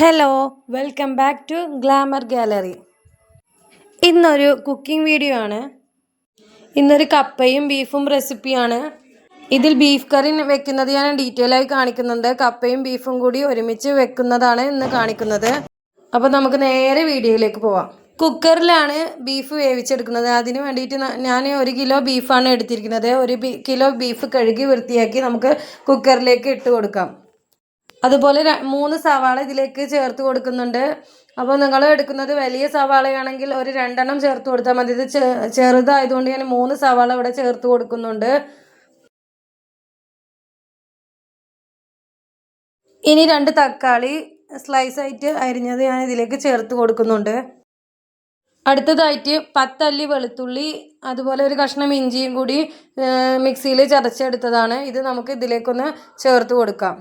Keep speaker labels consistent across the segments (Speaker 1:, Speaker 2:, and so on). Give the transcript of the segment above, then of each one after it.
Speaker 1: Hello welcome back to glamour gallery ഇന്നൊരു cooking video ആണ്. ഇന്നൊരു കപ്പയും ബീഫും റെസിപ്പിയാണ് ഇതിൽ ബീഫ് കറി വെക്കുന്നത് ഞാൻ ഡീറ്റെയിൽ ആയി കാണിക്കുന്നുണ്ട്. കപ്പയും ബീഫും കൂടി ഒരുമിച്ച് വെക്കുന്നതാണ് ഇന്ന് കാണിക്കുന്നത്. അപ്പോൾ നമുക്ക് നേരെ വീഡിയോയിലേക്ക് പോവാം. കുക്കറിലാണ് ബീഫ് വേവിച്ചെടുക്കുന്നത്. അതിന് വേണ്ടിയിട്ട് ഞാൻ ഒരു കിലോ ബീഫാണ് എടുത്തിരിക്കുന്നത്. ഒരു കിലോ ബീഫ് കഴുകി വൃത്തിയാക്കി നമുക്ക് കുക്കറിലേക്ക് ഇട്ട് കൊടുക്കാം. അതുപോലെ മൂന്ന് സവാള ഇതിലേക്ക് ചേർത്ത് കൊടുക്കുന്നുണ്ട്. അപ്പോൾ നിങ്ങൾ എടുക്കുന്നത് വലിയ സവാളയാണെങ്കിൽ ഒരു രണ്ടെണ്ണം ചേർത്ത് കൊടുത്താൽ മതി. ഇത് ചെറുതായതുകൊണ്ട് ഞാൻ മൂന്ന് സവാള ഇവിടെ ചേർത്ത് കൊടുക്കുന്നുണ്ട്. ഇനി രണ്ട് തക്കാളി സ്ലൈസ് ആയിട്ട് അരിഞ്ഞത് ഞാൻ ഇതിലേക്ക് ചേർത്ത് കൊടുക്കുന്നുണ്ട്. അടുത്തതായിട്ട് പത്തല്ലി വെളുത്തുള്ളി അതുപോലെ ഒരു കഷ്ണം ഇഞ്ചിയും കൂടി മിക്സിയിൽ ചതച്ചെടുത്തതാണ്. ഇത് നമുക്ക് ഇതിലേക്കൊന്ന് ചേർത്ത് കൊടുക്കാം.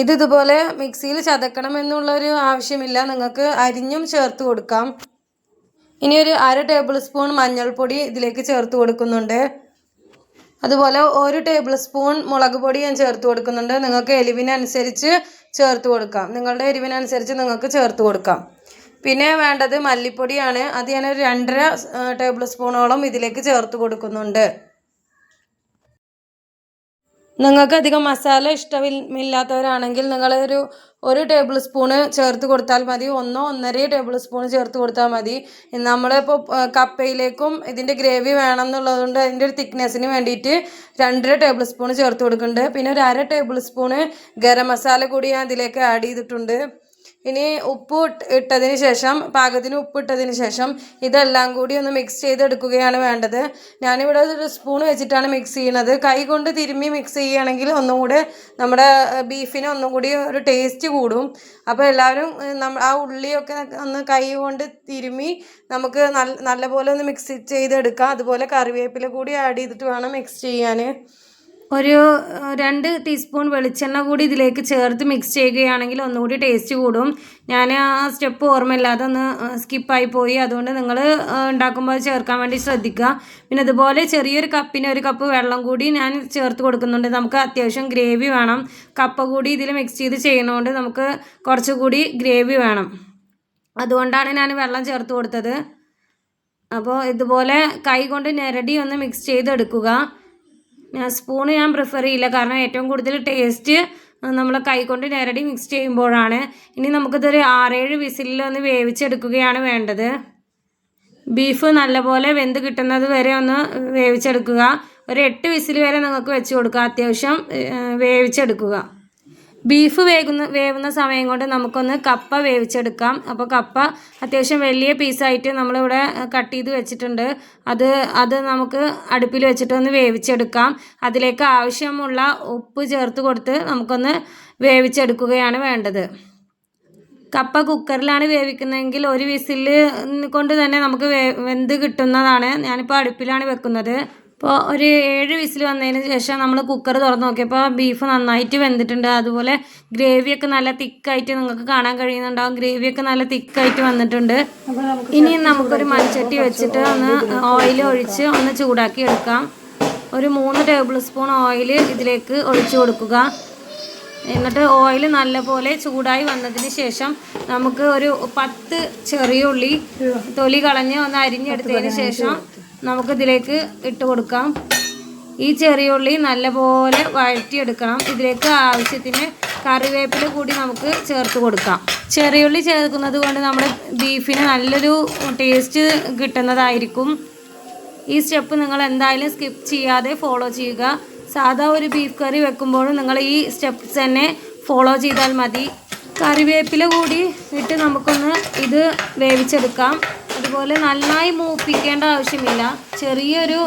Speaker 1: ഇത് ഇതുപോലെ മിക്സിയിൽ ചതക്കണം എന്നുള്ളൊരു ആവശ്യമില്ല. നിങ്ങൾക്ക് അരിഞ്ഞും ചേർത്ത് കൊടുക്കാം. ഇനി ഒരു അര ടേബിൾ സ്പൂൺ മഞ്ഞൾപ്പൊടി ഇതിലേക്ക് ചേർത്ത് കൊടുക്കുന്നുണ്ട്. അതുപോലെ ഒരു ടേബിൾ സ്പൂൺ മുളക് പൊടി ഞാൻ ചേർത്ത് കൊടുക്കുന്നുണ്ട്. നിങ്ങൾക്ക് എരിവിനനുസരിച്ച് ചേർത്ത് കൊടുക്കാം. നിങ്ങളുടെ എരിവിനനുസരിച്ച് നിങ്ങൾക്ക് ചേർത്ത് കൊടുക്കാം. പിന്നെ വേണ്ടത് മല്ലിപ്പൊടിയാണ്. അത് ഞാൻ ഒരു രണ്ടര ടേബിൾ സ്പൂണോളം ഇതിലേക്ക് ചേർത്ത് കൊടുക്കുന്നുണ്ട്. നിങ്ങൾക്ക് അധികം മസാല ഇഷ്ടമില്ലാത്തവരാണെങ്കിൽ നിങ്ങൾ ഒരു ടേബിൾ സ്പൂണ് ചേർത്ത് കൊടുത്താൽ മതി. ഒന്നോ ഒന്നര ടേബിൾ സ്പൂൺ ചേർത്ത് കൊടുത്താൽ മതി. നമ്മളിപ്പോൾ കപ്പയിലേക്കും ഇതിന്റെ ഗ്രേവി വേണം എന്നുള്ളതുകൊണ്ട് അതിന്റെ ഒരു തിക്നെസ്സിന് വേണ്ടിയിട്ട് രണ്ടര ടേബിൾ സ്പൂൺ ചേർത്ത് കൊടുക്കുന്നുണ്ട്. പിന്നെ ഒരു അര ടേബിൾ സ്പൂണ് ഗരം മസാല കൂടി ഞാൻ ഇതിലേക്ക് ആഡ് ചെയ്തിട്ടുണ്ട്. ഇനി ഉപ്പ് ഇട്ട് ഇട്ടതിന് ശേഷം പാകത്തിന് ഉപ്പ് ഇട്ടതിന് ശേഷം ഇതെല്ലാം കൂടി ഒന്ന് മിക്സ് ചെയ്തെടുക്കുകയാണ് വേണ്ടത്. ഞാനിവിടെ ഒരു സ്പൂൺ വെച്ചിട്ടാണ് മിക്സ് ചെയ്യുന്നത്. കൈ കൊണ്ട് തിരുമ്മി മിക്സ് ചെയ്യുകയാണെങ്കിൽ ഒന്നും കൂടെ നമ്മുടെ ബീഫിന് ഒന്നും കൂടി ഒരു ടേസ്റ്റ് കൂടും. അപ്പോൾ എല്ലാവരും ആ ഉള്ളിയൊക്കെ ഒന്ന് കൈ കൊണ്ട് തിരുമ്മി നമുക്ക് നല്ല നല്ലപോലെ ഒന്ന് മിക്സ് ചെയ്തെടുക്കാം. അതുപോലെ കറിവേപ്പില കൂടി ആഡ് ചെയ്തിട്ട് വേണം മിക്സ് ചെയ്യാൻ. ഒരു രണ്ട് ടീസ്പൂൺ വെളിച്ചെണ്ണ കൂടി ഇതിലേക്ക് ചേർത്ത് മിക്സ് ചെയ്യുകയാണെങ്കിൽ ഒന്നുകൂടി ടേസ്റ്റ് കൂടും. ഞാൻ ആ സ്റ്റെപ്പ് ഓർമ്മയില്ലാതെ ഒന്ന് സ്കിപ്പായി പോയി. അതുകൊണ്ട് നിങ്ങൾ ഉണ്ടാക്കുമ്പോൾ ചേർക്കാൻ വേണ്ടി ശ്രദ്ധിക്കുക. പിന്നെ അതുപോലെ ചെറിയൊരു കപ്പിന് ഒരു കപ്പ് വെള്ളം കൂടി ഞാൻ ചേർത്ത് കൊടുക്കുന്നുണ്ട്. നമുക്ക് അത്യാവശ്യം ഗ്രേവി വേണം. കപ്പ കൂടി ഇതിൽ മിക്സ് ചെയ്ത് ചെയ്യുന്നതുകൊണ്ട് നമുക്ക് കുറച്ചുകൂടി ഗ്രേവി വേണം. അതുകൊണ്ടാണ് ഞാൻ വെള്ളം ചേർത്ത് കൊടുത്തത്. അപ്പോൾ ഇതുപോലെ കൈ കൊണ്ട് ഞെരടി ഒന്ന് മിക്സ് ചെയ്തെടുക്കുക. സ്പൂണ് ഞാൻ പ്രിഫർ ചെയ്യില്ല. കാരണം ഏറ്റവും കൂടുതൽ ടേസ്റ്റ് നമ്മൾ കൈകൊണ്ട് നേരടി മിക്സ് ചെയ്യുമ്പോഴാണ്. ഇനി നമുക്കിതൊരു ആറേഴ് വിസിലിൽ ഒന്ന് വേവിച്ചെടുക്കുകയാണ് വേണ്ടത്. ബീഫ് നല്ലപോലെ വെന്ത് കിട്ടുന്നത് വരെ ഒന്ന് വേവിച്ചെടുക്കുക. ഒരു എട്ട് വിസിൽ വരെ നിങ്ങൾക്ക് വെച്ച് കൊടുക്കുക. അത്യാവശ്യം വേവിച്ചെടുക്കുക. ബീഫ് വേകുന്ന വേവുന്ന സമയം കൊണ്ട് നമുക്കൊന്ന് കപ്പ വേവിച്ചെടുക്കാം. അപ്പോൾ കപ്പ അത്യാവശ്യം വലിയ പീസായിട്ട് നമ്മളിവിടെ കട്ട് ചെയ്ത് വെച്ചിട്ടുണ്ട്. അത് അത് നമുക്ക് അടുപ്പിൽ വെച്ചിട്ട് ഒന്ന് വേവിച്ചെടുക്കാം. അതിലേക്ക് ആവശ്യമുള്ള ഉപ്പ് ചേർത്ത് കൊടുത്ത് നമുക്കൊന്ന് വേവിച്ചെടുക്കുകയാണ് വേണ്ടത്. കപ്പ കുക്കറിലാണ് വേവിക്കുന്നതെങ്കിൽ ഒരു വിസിൽ കൊണ്ട് തന്നെ നമുക്ക് വെന്ത് കിട്ടുന്നതാണ്. ഞാനിപ്പോൾ അടുപ്പിലാണ് വെക്കുന്നത്. ഇപ്പോൾ ഒരു ഏഴ് വിസിൽ വന്നതിന് ശേഷം നമ്മൾ കുക്കർ തുറന്ന് നോക്കിയപ്പോൾ ബീഫ് നന്നായിട്ട് വെന്തിട്ടുണ്ട്. അതുപോലെ ഗ്രേവിയൊക്കെ നല്ല തിക്കായിട്ട് നിങ്ങൾക്ക് കാണാൻ കഴിയുന്നുണ്ടാവും. ഗ്രേവിയൊക്കെ നല്ല തിക്കായിട്ട് വന്നിട്ടുണ്ട്. ഇനി നമുക്കൊരു മൺചട്ടി വെച്ചിട്ട് ഒന്ന് ഓയിൽ ഒഴിച്ച് ഒന്ന് ചൂടാക്കി എടുക്കാം. ഒരു മൂന്ന് ടേബിൾ സ്പൂൺ ഓയിൽ ഇതിലേക്ക് ഒഴിച്ചു കൊടുക്കുക. എന്നിട്ട് ഓയിൽ നല്ലപോലെ ചൂടായി വന്നതിന് ശേഷം നമുക്ക് ഒരു പത്ത് ചെറിയ ഉള്ളി തൊലി കളഞ്ഞ് ഒന്ന് അരിഞ്ഞെടുത്തതിന് ശേഷം നമുക്കിതിലേക്ക് ഇട്ട് കൊടുക്കാം. ഈ ചെറിയ ഉള്ളി നല്ലപോലെ വഴറ്റിയെടുക്കണം. ഇതിലേക്ക് ആവശ്യത്തിന് കറിവേപ്പില കൂടി നമുക്ക് ചേർത്ത് കൊടുക്കാം. ചെറിയുള്ളി ചേർക്കുന്നത് കൊണ്ട് നമ്മുടെ ബീഫിന് നല്ലൊരു ടേസ്റ്റ് കിട്ടുന്നതായിരിക്കും. ഈ സ്റ്റെപ്പ് നിങ്ങൾ എന്തായാലും സ്കിപ്പ് ചെയ്യാതെ ഫോളോ ചെയ്യുക. സാധാ ഒരു ബീഫ് കറി വെക്കുമ്പോഴും നിങ്ങൾ ഈ സ്റ്റെപ്സ് തന്നെ ഫോളോ ചെയ്താൽ മതി. കറിവേപ്പില കൂടി ഇട്ട് നമുക്കൊന്ന് ഇത് വേവിച്ചെടുക്കാം. അതുപോലെ നന്നായി മൂപ്പിക്കേണ്ട ആവശ്യമില്ല. ചെറിയൊരു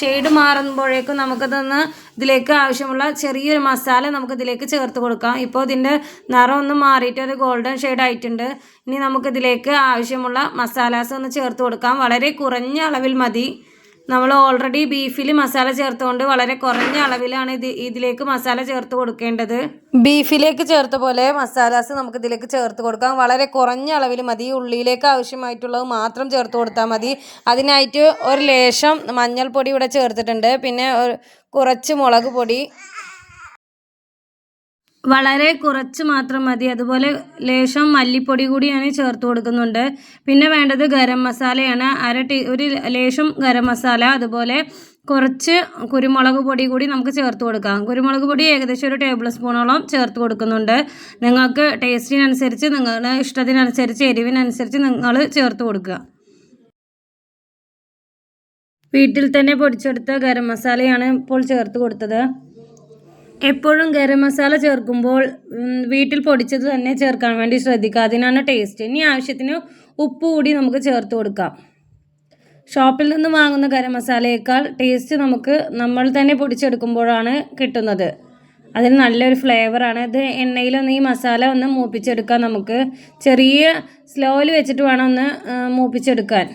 Speaker 1: ഷെയ്ഡ് മാറുമ്പോഴേക്കും നമുക്കതൊന്ന് ഇതിലേക്ക് ആവശ്യമുള്ള ചെറിയൊരു മസാല നമുക്ക് ഇതിലേക്ക് ചേർത്ത് കൊടുക്കാം. ഇപ്പോൾ ഇതിന്റെ നിറം ഒന്ന് മാറിയിട്ട് ഒരു ഗോൾഡൻ ഷെയ്ഡ് ആയിട്ടുണ്ട്. ഇനി നമുക്കിതിലേക്ക് ആവശ്യമുള്ള മസാലാസ് ഒന്ന് ചേർത്ത് കൊടുക്കാം. വളരെ കുറഞ്ഞ അളവിൽ മതി. നമ്മൾ ഓൾറെഡി ബീഫിൽ മസാല ചേർത്തുകൊണ്ട് വളരെ കുറഞ്ഞ അളവിലാണ് ഇത് ഇതിലേക്ക് മസാല ചേർത്ത് കൊടുക്കേണ്ടത്. ബീഫിലേക്ക് ചേർത്ത പോലെ മസാലാസ് നമുക്ക് ഇതിലേക്ക് ചേർത്ത് കൊടുക്കാം. വളരെ കുറഞ്ഞ അളവിൽ മതി. ഉള്ളിയിലേക്ക് ആവശ്യമായിട്ടുള്ളത് മാത്രം ചേർത്ത് കൊടുത്താൽ മതി. അതിനായിട്ട് ഒരു ലേശം മഞ്ഞൾപ്പൊടി ഇവിടെ ചേർത്തിട്ടുണ്ട്. പിന്നെ കുറച്ച് മുളക് പൊടി. വളരെ കുറച്ച് മാത്രം മതി. അതുപോലെ ലേശം മല്ലിപ്പൊടി കൂടി ഞാൻ ചേർത്ത് കൊടുക്കുന്നുണ്ട്. പിന്നെ വേണ്ടത് ഗരം മസാലയാണ്. അര ടീ ഒരു ലേശം ഗരം മസാല അതുപോലെ കുറച്ച് കുരുമുളക് പൊടി കൂടി നമുക്ക് ചേർത്ത് കൊടുക്കാം. കുരുമുളക് പൊടി ഏകദേശം ഒരു ടേബിൾ സ്പൂണോളം ചേർത്ത് കൊടുക്കുന്നുണ്ട്. നിങ്ങൾക്ക് ടേസ്റ്റിനനുസരിച്ച് നിങ്ങളുടെ ഇഷ്ടത്തിനനുസരിച്ച് എരിവിനനുസരിച്ച് നിങ്ങൾ ചേർത്ത് കൊടുക്കുക. വീട്ടിൽ തന്നെ പൊടിച്ചെടുത്ത ഗരം മസാലയാണ് ഇപ്പോൾ ചേർത്ത് കൊടുത്തത്. എപ്പോഴും ഗരം മസാല ചേർക്കുമ്പോൾ വീട്ടിൽ പൊടിച്ചത് തന്നെ ചേർക്കാൻ വേണ്ടി ശ്രദ്ധിക്കുക. അതിനാണ് ടേസ്റ്റ് ഇനി ആവശ്യത്തിന് ഉപ്പ് കൂടി നമുക്ക് ചേർത്ത് കൊടുക്കാം. ഷോപ്പിൽ നിന്ന് വാങ്ങുന്ന ഗരം മസാലയേക്കാൾ ടേസ്റ്റ് നമുക്ക് നമ്മൾ തന്നെ പൊടിച്ചെടുക്കുമ്പോഴാണ് കിട്ടുന്നത്. അതിന് നല്ലൊരു ഫ്ലേവറാണ് ഇത് എണ്ണയിലൊന്ന് ഈ മസാല ഒന്ന് മൂപ്പിച്ചെടുക്കാം നമുക്ക്. ചെറിയ സ്ലോയിൽ വെച്ചിട്ട് വേണം ഒന്ന് മൂപ്പിച്ചെടുക്കാൻ.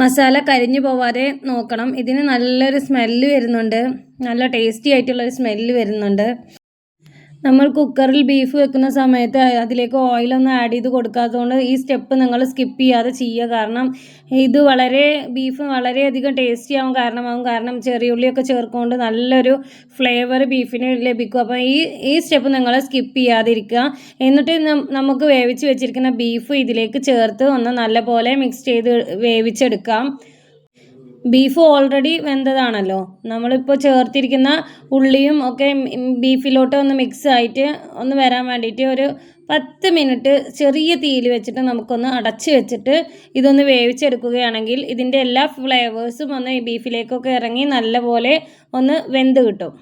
Speaker 1: മസാല കരിഞ്ഞു പോവാതെ നോക്കണം. ഇതിന് നല്ലൊരു സ്മെല്ല് വരുന്നുണ്ട്. നല്ല ടേസ്റ്റി ആയിട്ടുള്ളൊരു സ്മെല്ല് വരുന്നുണ്ട്. നമ്മൾ കുക്കറിൽ ബീഫ് വെക്കുന്ന സമയത്ത് അതിലേക്ക് ഓയിലൊന്നും ആഡ് ചെയ്ത് കൊടുക്കാത്തതുകൊണ്ട് ഈ സ്റ്റെപ്പ് നിങ്ങൾ സ്കിപ്പ് ചെയ്യാതെ ചെയ്യുക. കാരണം ഇത് വളരെ ബീഫ് വളരെയധികം ടേസ്റ്റി ആവും കാരണമാകും കാരണം ചെറിയ ഉള്ളിയൊക്കെ ചേർക്കുകൊണ്ട് നല്ലൊരു ഫ്ലേവർ ബീഫിന് ലഭിക്കും. അപ്പോൾ ഈ ഈ സ്റ്റെപ്പ് നിങ്ങൾ സ്കിപ്പ് ചെയ്യാതിരിക്കുക. എന്നിട്ട് നമുക്ക് വേവിച്ച് വെച്ചിരിക്കുന്ന ബീഫ് ഇതിലേക്ക് ചേർത്ത് ഒന്ന് നല്ലപോലെ മിക്സ് ചെയ്ത് വേവിച്ചെടുക്കാം. ബീഫ് ഓൾറെഡി വെന്തതാണല്ലോ. നമ്മളിപ്പോൾ ചേർത്തിരിക്കുന്ന ഉള്ളിയും ഒക്കെ ബീഫിലോട്ട് ഒന്ന് മിക്സ് ആയിട്ട് ഒന്ന് വരാൻ വേണ്ടിയിട്ട് ഒരു പത്ത് മിനിറ്റ് ചെറിയ തീയിൽ വെച്ചിട്ട് നമുക്കൊന്ന് അടച്ച് വെച്ചിട്ട് ഇതൊന്ന് വേവിച്ചെടുക്കുകയാണെങ്കിൽ ഇതിന്റെ എല്ലാ ഫ്ലേവേഴ്സും ഒന്ന് ഈ ബീഫിലേക്കൊക്കെ ഇറങ്ങി നല്ലപോലെ ഒന്ന് വെന്ത് കിട്ടും.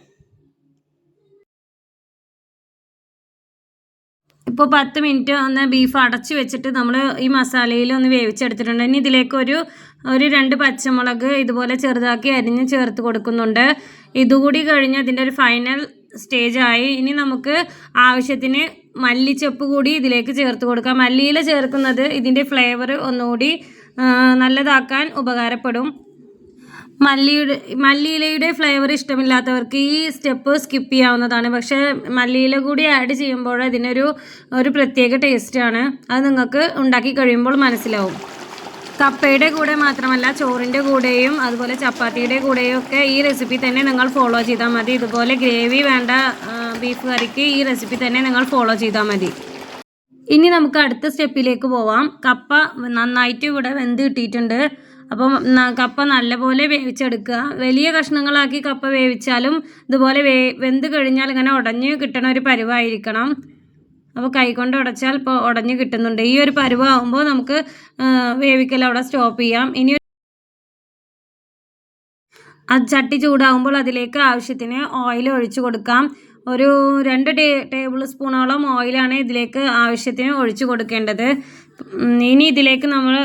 Speaker 1: ഇപ്പോൾ പത്ത് മിനിറ്റ് ഒന്ന് ബീഫ് അടച്ച് വെച്ചിട്ട് നമ്മൾ ഈ മസാലയിൽ ഒന്ന് വേവിച്ചെടുത്തിട്ടുണ്ട്. ഇനി ഇതിലേക്ക് ഒരു ഒരു രണ്ട് പച്ചമുളക് ഇതുപോലെ ചെറുതാക്കി അരിഞ്ഞ് ചേർത്ത് കൊടുക്കുന്നുണ്ട്. ഇതുകൂടി കഴിഞ്ഞ് അതിന്റെ ഒരു ഫൈനൽ സ്റ്റേജ് ആയി. ഇനി നമുക്ക് ആവശ്യത്തിന് മല്ലിച്ചപ്പ് കൂടി ഇതിലേക്ക് ചേർത്ത് കൊടുക്കാം. മല്ലിയില ചേർക്കുന്നത് ഇതിന്റെ ഫ്ലേവർ ഒന്നുകൂടി നല്ലതാക്കാൻ ഉപകാരപ്പെടും. മല്ലിയുടെ മല്ലിയിലയുടെ ഫ്ലേവർ ഇഷ്ടമില്ലാത്തവർക്ക് ഈ സ്റ്റെപ്പ് സ്കിപ്പ് ചെയ്യാവുന്നതാണ്. പക്ഷേ മല്ലിയില കൂടി ആഡ് ചെയ്യുമ്പോൾ ഇതിനൊരു ഒരു പ്രത്യേക ടേസ്റ്റാണ് അത് നിങ്ങൾക്ക് ഉണ്ടാക്കി കഴിയുമ്പോൾ മനസ്സിലാവും. കപ്പയുടെ കൂടെ മാത്രമല്ല ചോറിന്റെ കൂടെയും അതുപോലെ ചപ്പാത്തിയുടെ കൂടെയും ഒക്കെ ഈ റെസിപ്പി തന്നെ നിങ്ങൾ ഫോളോ ചെയ്താൽ മതി. ഇതുപോലെ ഗ്രേവി വേണ്ട ബീഫ് കറിക്ക് ഈ റെസിപ്പി തന്നെ നിങ്ങൾ ഫോളോ ചെയ്താൽ മതി. ഇനി നമുക്ക് അടുത്ത സ്റ്റെപ്പിലേക്ക് പോവാം. കപ്പ നന്നായിട്ട് ഇവിടെ വെന്ത് കിട്ടിയിട്ടുണ്ട്. അപ്പം കപ്പ നല്ലപോലെ വേവിച്ചെടുക്കുക. വലിയ കഷ്ണങ്ങളാക്കി കപ്പ വേവിച്ചാലും ഇതുപോലെ വെന്ത് കഴിഞ്ഞാൽ ഇങ്ങനെ ഉടഞ്ഞ് കിട്ടണ ഒരു പരുവായിരിക്കണം. അപ്പോൾ കൈകൊണ്ട് ഉടച്ചാൽ ഇപ്പോൾ ഉടഞ്ഞ് കിട്ടുന്നുണ്ട്. ഈ ഒരു പരുവാകുമ്പോൾ നമുക്ക് വേവിക്കൽ അവിടെ സ്റ്റോപ്പ് ചെയ്യാം. ഇനി അത് ചട്ടി ചൂടാകുമ്പോൾ അതിലേക്ക് ആവശ്യത്തിന് ഓയിൽ ഒഴിച്ചു കൊടുക്കാം. ഒരു രണ്ട് ടേ ടേബിൾ സ്പൂണോളം ഓയിലാണ് ഇതിലേക്ക് ആവശ്യത്തിന് ഒഴിച്ചു കൊടുക്കേണ്ടത്. ഇനി ഇതിലേക്ക് നമ്മൾ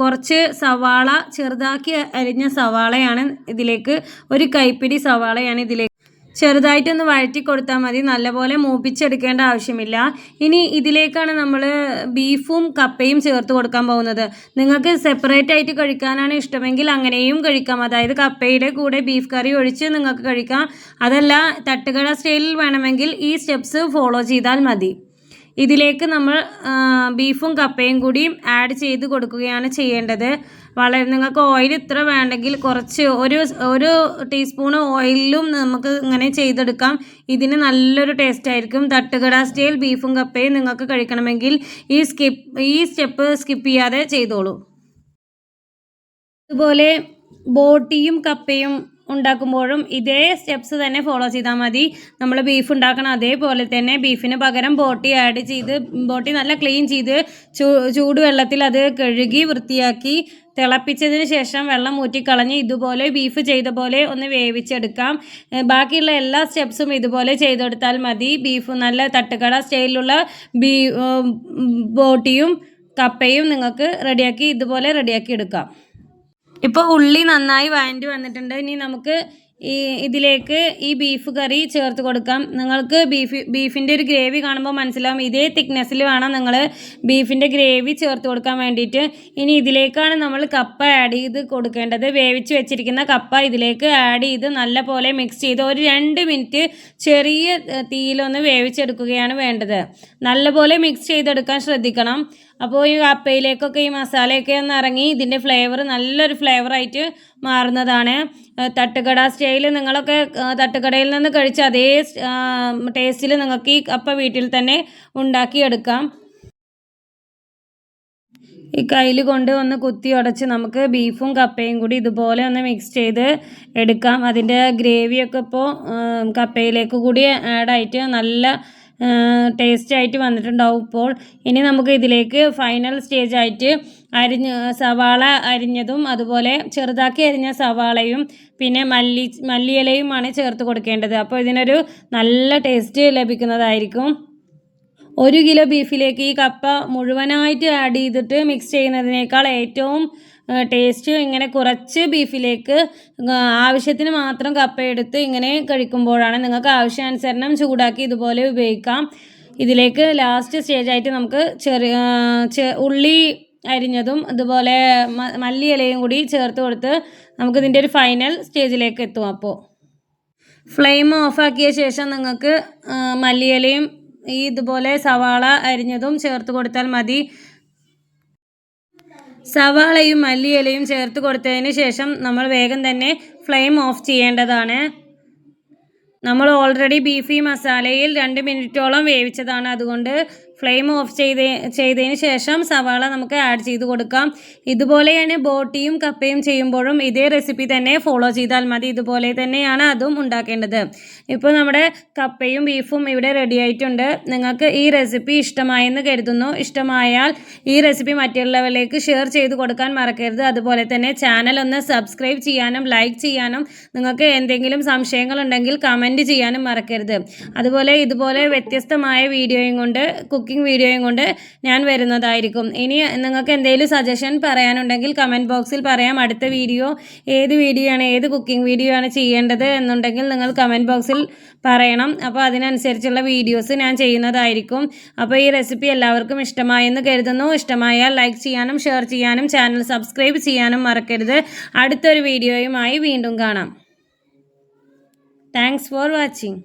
Speaker 1: കുറച്ച് സവാള ചെറുതാക്കി അരിഞ്ഞ സവാളയാണ് ഇതിലേക്ക് ഒരു കൈപ്പിടി സവാളയാണ് ഇതിലേക്ക് ചെറുതായിട്ടൊന്ന് വഴറ്റി കൊടുത്താൽ മതി. നല്ലപോലെ മൂപ്പിച്ചെടുക്കേണ്ട ആവശ്യമില്ല. ഇനി ഇതിലേക്കാണ് നമ്മൾ ബീഫും കപ്പയും ചേർത്ത് കൊടുക്കാൻ പോകുന്നത്. നിങ്ങൾക്ക് സെപ്പറേറ്റ് ആയിട്ട് കഴിക്കാനാണ് ഇഷ്ടമെങ്കിൽ അങ്ങനെയും കഴിക്കാം. അതായത് കപ്പയുടെ കൂടെ ബീഫ് കറി ഒഴിച്ച് നിങ്ങൾക്ക് കഴിക്കാം. അതല്ല തട്ടുകട സ്റ്റൈലിൽ വേണമെങ്കിൽ ഈ സ്റ്റെപ്സ് ഫോളോ ചെയ്താൽ മതി. ഇതിലേക്ക് നമ്മൾ ബീഫും കപ്പയും കൂടിയും ആഡ് ചെയ്ത് കൊടുക്കുകയാണ് ചെയ്യേണ്ടത്. വളരെ നിങ്ങൾക്ക് ഓയിൽ ഇത്ര വേണ്ടെങ്കിൽ കുറച്ച് ഒരു ഒരു ടീസ്പൂൺ ഓയിലും നമുക്ക് ഇങ്ങനെ ചെയ്തെടുക്കാം. ഇതിന് നല്ലൊരു ടേസ്റ്റ് ആയിരിക്കും. തട്ടുകട സ്റ്റൈൽ ബീഫും കപ്പയും നിങ്ങൾക്ക് കഴിക്കണമെങ്കിൽ ഈ സ്കിപ്പ് ഈ സ്റ്റെപ്പ് സ്കിപ്പ് ചെയ്യാതെ ചെയ്തോളൂ. അതുപോലെ ബോട്ടിയും കപ്പയും ഉണ്ടാക്കുമ്പോഴും ഇതേ സ്റ്റെപ്സ് തന്നെ ഫോളോ ചെയ്താൽ മതി. നമ്മൾ ബീഫ് ഉണ്ടാക്കണം അതേപോലെ തന്നെ ബീഫിന് പകരം ബോട്ടി ആഡ് ചെയ്ത് ബോട്ടി നല്ല ക്ലീൻ ചെയ്ത് ചൂടുവെള്ളത്തിൽ അത് കഴുകി വൃത്തിയാക്കി തിളപ്പിച്ചതിന് ശേഷം വെള്ളം ഊറ്റിക്കളഞ്ഞ് ഇതുപോലെ ബീഫ് ചെയ്ത പോലെ ഒന്ന് വേവിച്ചെടുക്കാം. ബാക്കിയുള്ള എല്ലാ സ്റ്റെപ്സും ഇതുപോലെ ചെയ്തെടുത്താൽ മതി. ബീഫ് നല്ല തട്ടുകട സ്റ്റൈലിലുള്ള ബീ ബോട്ടിയും കപ്പയും നിങ്ങൾക്ക് റെഡിയാക്കി ഇതുപോലെ റെഡിയാക്കി എടുക്കാം. ഇപ്പോൾ ഉള്ളി നന്നായി വഴണ്ടി വന്നിട്ടുണ്ട്. ഇനി നമുക്ക് ഈ ഇതിലേക്ക് ഈ ബീഫ് കറി ചേർത്ത് കൊടുക്കാം. നിങ്ങൾക്ക് ബീഫ് ബീഫിന്റെ ഒരു ഗ്രേവി കാണുമ്പോൾ മനസ്സിലാവും. ഇതേ തിക്നെസ്സിൽ വേണം നിങ്ങൾ ബീഫിന്റെ ഗ്രേവി ചേർത്ത് കൊടുക്കാൻ വേണ്ടിയിട്ട്. ഇനി ഇതിലേക്കാണ് നമ്മൾ കപ്പ ആഡ് ചെയ്ത് കൊടുക്കേണ്ടത്. വേവിച്ച് വെച്ചിരിക്കുന്ന കപ്പ ഇതിലേക്ക് ആഡ് ചെയ്ത് നല്ല പോലെ മിക്സ് ചെയ്ത് ഒരു രണ്ട് മിനിറ്റ് ചെറിയ തീയിലൊന്ന് വേവിച്ചെടുക്കുകയാണ് വേണ്ടത്. നല്ലപോലെ മിക്സ് ചെയ്തെടുക്കാൻ ശ്രദ്ധിക്കണം. അപ്പോൾ ഈ കപ്പയിലേക്കൊക്കെ ഈ മസാലയൊക്കെ ഒന്ന് ഇറങ്ങി ഇതിന്റെ ഫ്ലേവർ നല്ലൊരു ഫ്ലേവറായിട്ട് മാറുന്നതാണ്. തട്ടുകട സ്റ്റൈൽ നിങ്ങളൊക്കെ തട്ടുകടയിൽ നിന്ന് കഴിച്ച അതേ ടേസ്റ്റിൽ നിങ്ങൾക്ക് ഈ കപ്പ വീട്ടിൽ തന്നെ ഉണ്ടാക്കിയെടുക്കാം. ഈ കയ്യിൽ കൊണ്ട് ഒന്ന് കുത്തി ഉടച്ച് നമുക്ക് ബീഫും കപ്പയും കൂടി ഇതുപോലെ ഒന്ന് മിക്സ് ചെയ്ത് എടുക്കാം. അതിന്റെ ഗ്രേവിയൊക്കെ ഇപ്പോൾ കപ്പയിലേക്ക് കൂടി ആഡായിട്ട് നല്ല ടേസ്റ്റ് ആയിട്ട് വന്നിട്ടുണ്ടാവും. ഇപ്പോൾ ഇനി നമുക്ക് ഇതിലേക്ക് ഫൈനൽ സ്റ്റേജ് ആയിട്ട് അരിഞ്ഞ് സവാള അരിഞ്ഞതും അതുപോലെ ചെറുതാക്കി അരിഞ്ഞ സവാളയും പിന്നെ മല്ലി മല്ലിയിലയുമാണ് ചേർത്ത് കൊടുക്കേണ്ടത്. അപ്പോൾ ഇതിനൊരു നല്ല ടേസ്റ്റ് ലഭിക്കുന്നതായിരിക്കും. ഒരു കിലോ ബീഫിലേക്ക് ഈ കപ്പ മുഴുവനായിട്ട് ആഡ് ചെയ്തിട്ട് മിക്സ് ചെയ്യുന്നതിനേക്കാൾ ഏറ്റവും ടേസ്റ്റ് ഇങ്ങനെ കുറച്ച് ബീഫിലേക്ക് ആവശ്യത്തിന് മാത്രം കപ്പ എടുത്ത് ഇങ്ങനെ കഴിക്കുമ്പോഴാണ് നിങ്ങൾക്ക് ആവശ്യാനുസരണം ചൂടാക്കി ഇതുപോലെ ഉപയോഗിക്കാം. ഇതിലേക്ക് ലാസ്റ്റ് സ്റ്റേജായിട്ട് നമുക്ക് ചെറിയ ഉള്ളി അരിഞ്ഞതും അതുപോലെ മല്ലി ഇലയും കൂടി ചേർത്ത് കൊടുത്ത് നമുക്കിതിന്റെ ഒരു ഫൈനൽ സ്റ്റേജിലേക്ക് എത്തും അപ്പോൾ ഫ്ലെയിം ഓഫാക്കിയ ശേഷം നിങ്ങൾക്ക് മല്ലിയിലയും ഈ ഇതുപോലെ സവാള അരിഞ്ഞതും ചേർത്ത് കൊടുത്താൽ മതി. സവാളയും മല്ലിയിലയും ചേർത്ത് കൊടുത്തതിന് ശേഷം നമ്മൾ വേഗം തന്നെ ഫ്ലെയിം ഓഫ് ചെയ്യേണ്ടതാണ്. നമ്മൾ ഓൾറെഡി ബീഫി മസാലയിൽ രണ്ട് മിനിറ്റോളം വേവിച്ചതാണ്. അതുകൊണ്ട് ഫ്ലെയിം ഓഫ് ചെയ്ത് ചെയ്തതിന് ശേഷം സവാള നമുക്ക് ആഡ് ചെയ്ത് കൊടുക്കാം. ഇതുപോലെയാണ് ബോട്ടിയും കപ്പയും ചെയ്യുമ്പോഴും ഇതേ റെസിപ്പി തന്നെ ഫോളോ ചെയ്താൽ മതി. ഇതുപോലെ തന്നെയാണ് അതും ഉണ്ടാക്കേണ്ടത്. ഇപ്പോൾ നമ്മുടെ കപ്പയും ബീഫും ഇവിടെ റെഡി ആയിട്ടുണ്ട്. നിങ്ങൾക്ക് ഈ റെസിപ്പി ഇഷ്ടമായെന്ന് കരുതുന്നു. ഇഷ്ടമായാൽ ഈ റെസിപ്പി മറ്റുള്ളവരിലേക്ക് ഷെയർ ചെയ്ത് കൊടുക്കാൻ മറക്കരുത്. അതുപോലെ തന്നെ ചാനൽ ഒന്ന് സബ്സ്ക്രൈബ് ചെയ്യാനും ലൈക്ക് ചെയ്യാനും നിങ്ങൾക്ക് എന്തെങ്കിലും സംശയങ്ങളുണ്ടെങ്കിൽ കമന്റ് ചെയ്യാനും മറക്കരുത്. അതുപോലെ ഇതുപോലെ വ്യത്യസ്തമായ വീഡിയോയും കൊണ്ട് കുക്കിംഗ് വീഡിയോയും കൊണ്ട് ഞാൻ വരുന്നതായിരിക്കും. ഇനി നിങ്ങൾക്ക് എന്തെങ്കിലും സജഷൻ പറയാനുണ്ടെങ്കിൽ കമന്റ് ബോക്സിൽ പറയാം. അടുത്ത വീഡിയോ ഏത് വീഡിയോ ആണ് ഏത് കുക്കിംഗ് വീഡിയോ ആണ് ചെയ്യേണ്ടത് എന്നുണ്ടെങ്കിൽ നിങ്ങൾ കമന്റ് ബോക്സിൽ പറയണം. അപ്പോൾ അതിനനുസരിച്ചുള്ള വീഡിയോസ് ഞാൻ ചെയ്യുന്നതായിരിക്കും. അപ്പോൾ ഈ റെസിപ്പി എല്ലാവർക്കും ഇഷ്ടമായെന്ന് കരുതുന്നു. ഇഷ്ടമായാൽ ലൈക്ക് ചെയ്യാനും ഷെയർ ചെയ്യാനും ചാനൽ സബ്സ്ക്രൈബ് ചെയ്യാനും മറക്കരുത്. അടുത്തൊരു വീഡിയോയുമായി വീണ്ടും കാണാം. Thanks for watching